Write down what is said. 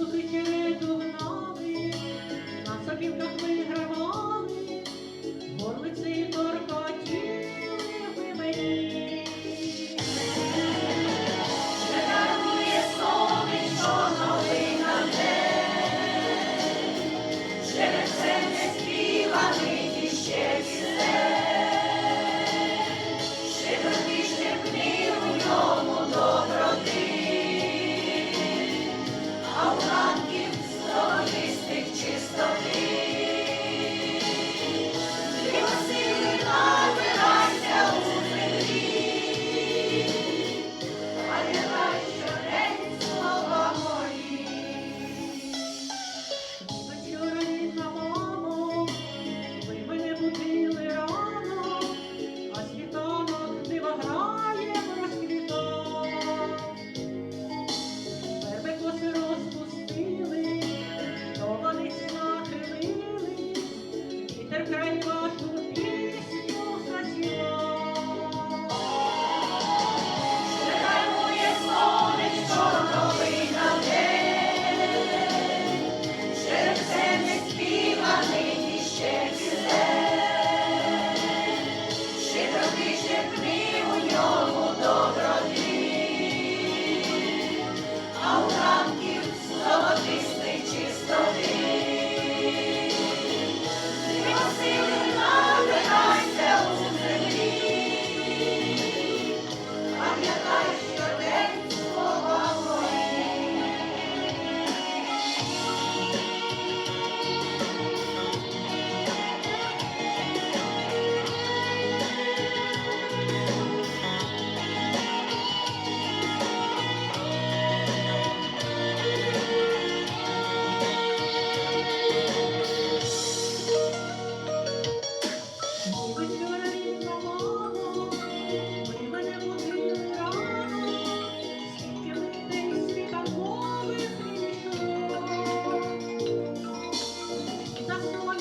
Суси череду гнали, на собівках ми грали.